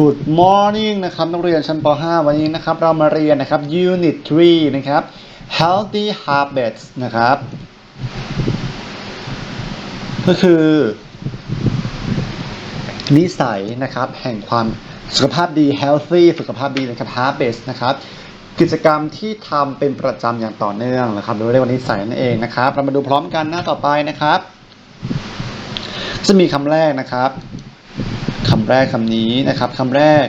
Good morning นะครับนักเรียนชั้นป .5 วันนี้นะครับเรามาเรียนนะครับ Unit 3 นะครับ Healthy Habits นะครับ ก็คือ นิสัยนะครับแห่งความสุขภาพดี healthy สุขภาพดีนะครับ habits นะครับ กิจกรรมที่ทำเป็นประจำอย่างต่อเนื่องนะครับโดยเรียกว่านิสัยนั่นเองนะครับ เรามาดูพร้อมกันหน้าต่อไปนะครับ จะมีคำแรกนะครับำแรกคำนี้นะครับคำแรก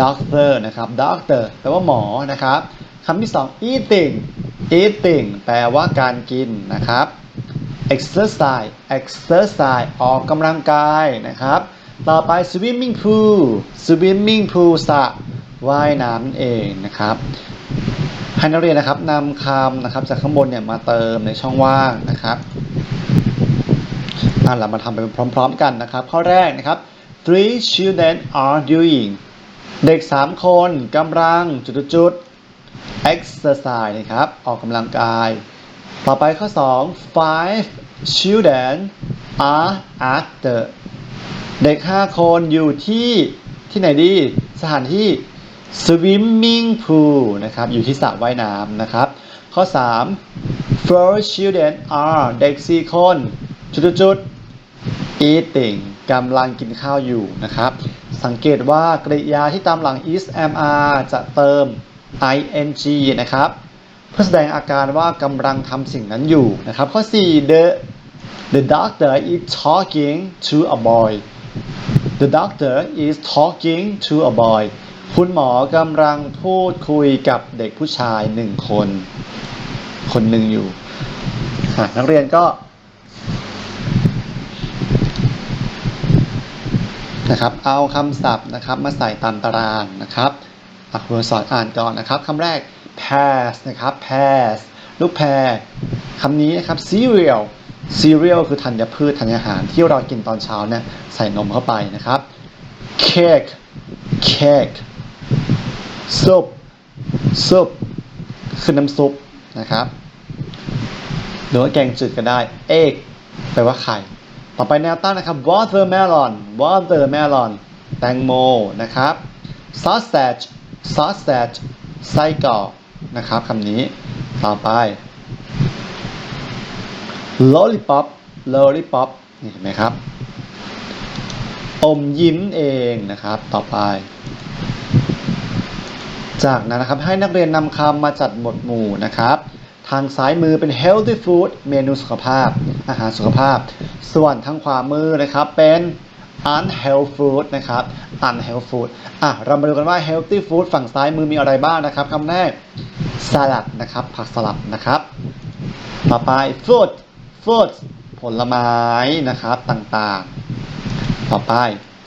doctor นะครับ doctor แปลว่าหมอนะครับคำที่สอง eating eating แปลว่าการกินนะครับ exercise exercise ออกกำลังกายนะครับ ต่อไป swimming pool swimming pool สระว่ายน้ำนั่นเองนะครับให้นักเรียนนะครับนำคำนะครับจากข้างบนเนี่ยมาเติมในช่องว่างนะครับ อะเรามาทำไปพร้อม ๆ กันนะครับ ข้อแรกนะครับ three children are doing เด็ก 3 คนกำลังจุดๆ exercise นะครับ ออกกำลังกาย ต่อไปข้อ 2 five children are at the เด็ก 5 คนอยู่ที่ที่ไหนดี สถานที่ swimming pool นะครับ อยู่ที่สระว่ายน้ำนะครับ ข้อ 3 four children are เด็ก 4 คนจุดๆ eating กำลังกินข้าวอยู่นะครับ สังเกตว่ากริยาที่ตามหลัง is am are จะเติม ing นะครับ เพื่อแสดงอาการว่ากำลังทำสิ่งนั้นอยู่นะครับ ข้อ 4 the the doctor is talking to a boy the doctor is talking to a boy คุณหมอกำลังพูดคุยกับเด็กผู้ชายหนึ่งคน คนหนึ่งอยู่ นักเรียนก็ นะครับ เอาคำศัพท์นะครับมาใส่ตามตารางนะครับอะครูสอนอ่านก่อนนะครับคำแรก pass นะครับ pass ลูกแพรคำนี้นะครับ cereal cereal คือธัญพืชธัญอาหารที่เรากินตอนเช้าเนี่ยใส่นมเข้าไปนะครับ cake cake soup soup คือน้ำซุปนะครับ หรือว่าแกงจืดก็ได้ egg แปลว่าไข่ ต่อไปแนวตั้งนะครับ watermelon watermelon แตงโมนะครับ sausage sausage ไส้กรอกนะครับคำนี้ต่อไป lollipop lollipop นี่เห็นไหมครับ อมยิ้มเองนะครับต่อไป จากนั้นนะครับให้นักเรียนนำคำมาจัดหมวดหมู่นะครับ ทางซ้ายมือเป็น healthy food เมนูสุขภาพ อาหารสุขภาพ ส่วนทางขวามือนะครับเป็น unhealthy food นะครับ unhealthy food อะเรามาดูกันว่า healthy food ฝั่งซ้ายมือมีอะไรบ้างนะครับคำแรก salad นะครับ ผักสลัดนะครับ ต่อไป fruit fruit ผลไม้นะครับต่างๆ ต่อไป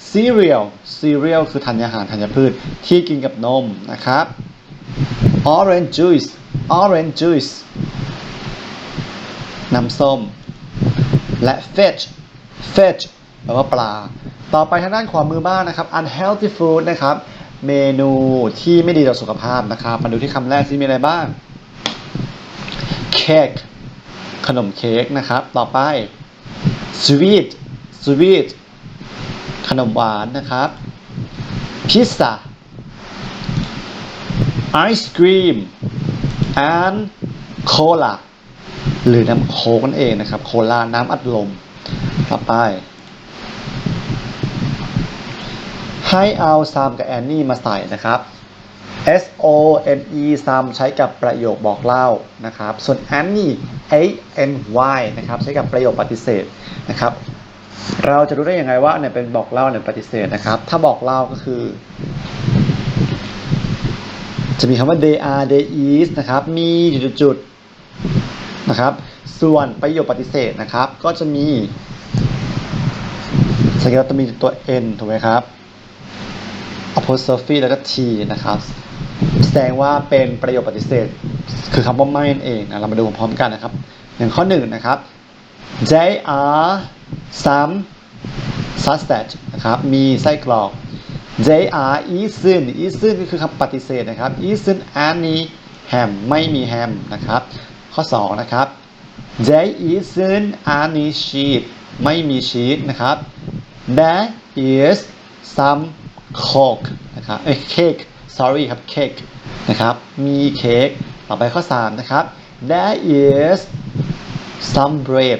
cereal cereal คือธัญญาหารธัญพืชที่กินกับนมนะครับ orange juice orange juice น้ำส้ม และ fish fish แปลว่าปลา ต่อไปทางด้านขวามือบ้างนะครับ unhealthy food นะครับ เมนูที่ไม่ดีต่อสุขภาพนะครับ มาดูที่คำแรกที่มีอะไรบ้าง cake ขนมเค้กนะครับ ต่อไป sweet sweet ขนมหวานนะครับพิซซ่าไอศครีม and โคลาหรือน้ำโค้กนั่นเองนะครับ โคลาน้ำอัดลม ต่อไป ให้เอาซัมกับแอนนี่มาใส่นะครับ S O M E ซัมใช้กับประโยคบอกเล่านะครับ ส่วน Annie A N Y นะครับใช้กับประโยคปฏิเสธนะครับ เราจะรู้ได้ยังไงว่าเนี่ยเป็นบอกเล่าเนี่ยปฏิเสธนะครับ ถ้าบอกเล่าก็คือ จะมีคำว่า they are they is นะครับ มีจุดๆนะครับ ส่วนประโยคปฏิเสธนะครับ ก็จะมีสังเกตว่าจะมีตัว n ถูกไหมครับ apostrophe แล้วก็ t นะครับ แสดงว่าเป็นประโยคปฏิเสธ คือคำว่าไม่นั่นเองนะเรามาดูพร้อมกันนะครับ อย่างข้อหนึ่งนะครับ they are some sausage นะครับ มีไส้กรอก they are isn't isn't ก็คือคำปฏิเสธนะครับ isn't any ham ไม่มีแฮมนะครับ ข้อ 2 นะครับ there isn't any cheese ไม่มีชีสนะครับ there is some coke นะครับเอ้ย cake sorry ครับ cake นะครับ มีเค้กต่อไปข้อ 3 นะครับ there is some bread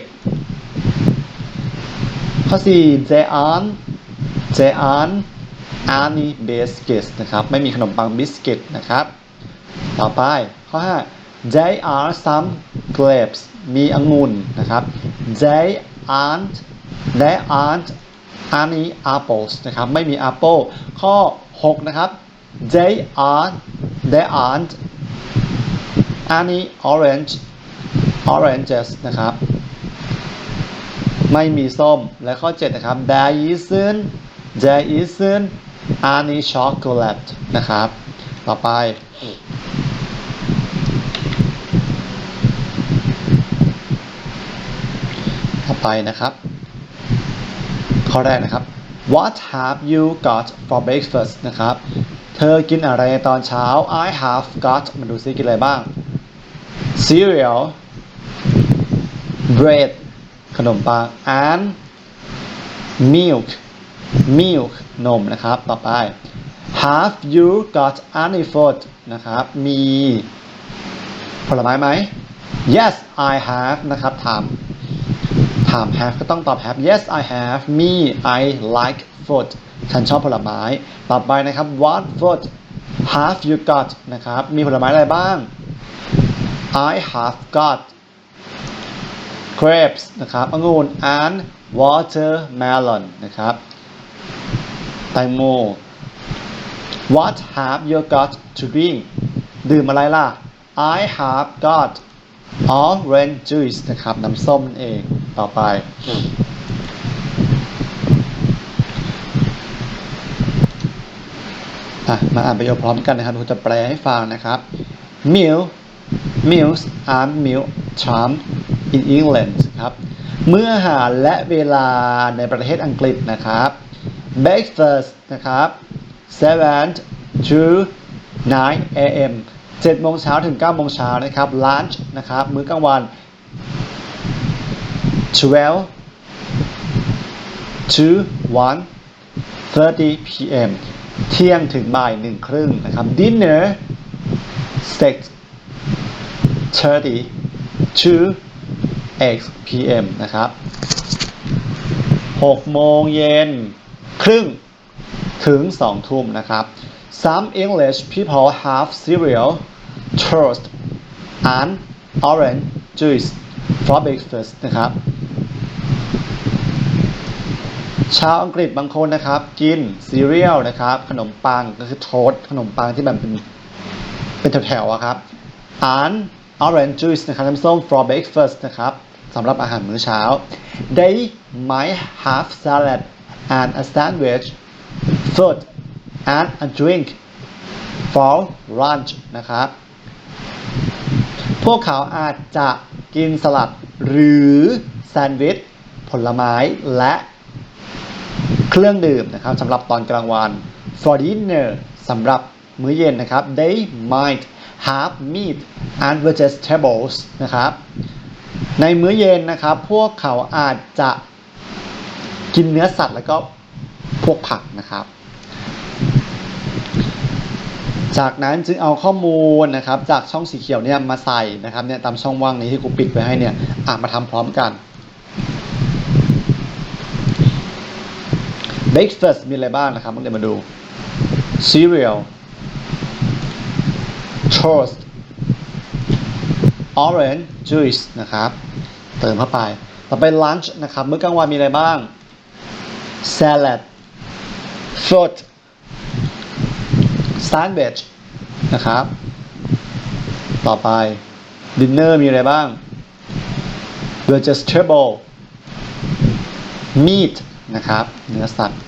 ข้อ 4 there aren't there aren't any biscuits นะครับ ไม่มีขนมปังบิสกิตนะครับ ต่อไปข้อ 5 there are some grapes มีองุ่นนะครับ there aren't there aren't any apples นะครับ ไม่มี apple ข้อ 6 นะครับ they aren't there aren't any orange oranges นะครับ ไม่มีส้ม และข้อ 7 นะครับ there isn't there isn't any chocolate นะครับ ต่อไป ต่อไปนะครับ ข้อแรกนะครับ What have you got for breakfast นะครับ เธอกินอะไรในตอนเช้า I have got มาดูซิกินอะไรบ้าง cereal bread ขนมปัง and milk milk นมนะครับ ต่อไป have you got any fruit นะครับ มีผลไม้ไหม yes I have นะครับ ถาม ถาม have ก็ต้องตอบ have yes I have me I like fruit ฉันชอบผลไม้ ต่อไปนะครับ what fruit have you got นะครับ มีผลไม้อะไรบ้าง I have got grapes นะครับองุ่น and watermelon นะครับ ตงโม What have you got to drink ดื่มอะไรล่ะ I have got orange juice นะครับ น้ำส้มนั่นเองต่อไปอะมาอ่านประโยคพร้อมกันนะครับครูจะแปลให้ฟังนะครับ meal meals are meal time in England ครับ เมื่ออาหารและเวลาในประเทศอังกฤษนะครับ breakfast นะครับ 7 to 9 a.m. 7โมงเช้าถึง9โมงเช้านะครับ lunch นะครับ มื้อกลางวัน 12 to 1 30 p.m. เที่ยงถึงบ่ายหนึ่งครึ่งนะครับ dinner 6 30 to 8 p.m. นะครับ6โมงเย็น ครึ่งถึง2ทุ่มนะครับ Some English people have cereal, toast, and orange juice for breakfast นะครับ ชาวอังกฤษบางคนนะครับ กินซีเรียลนะครับ ขนมปังก็คือโทสต์ขนมปังที่แบบเป็นเป็นแถวๆอะครับ and orange juice นะครับน้ำส้ม for breakfast นะครับสำหรับอาหารมื้อเช้า they might have salad and a sandwich fruit and a drink for lunch นะครับ พวกเขาอาจจะกินสลัดหรือแซนด์วิช ผลไม้และเครื่องดื่มนะครับสำหรับตอนกลางวัน for dinner สำหรับมื้อเย็นนะครับ they might have meat and vegetables นะครับ ในมื้อเย็นนะครับ พวกเขาอาจจะ กินเนื้อสัตว์แล้วก็พวกผักนะครับ จากนั้นจึงเอาข้อมูลนะครับ จากช่องสีเขียวเนี่ยมาใส่นะครับเนี่ยตามช่องว่างนี้ที่กูปิดไว้ให้เนี่ยอ่ามาทำพร้อมกัน breakfast มีอะไรบ้างนะครับเดี๋ยวมาดู cereal toast orange juice นะครับ เติมเข้าไป ต่อไป lunch นะครับ มื้อกลางวันมีอะไรบ้าง salad fruit sandwich นะครับ ต่อไป dinner มีอะไรบ้าง vegetable meat นะครับ เนื้อสัตว์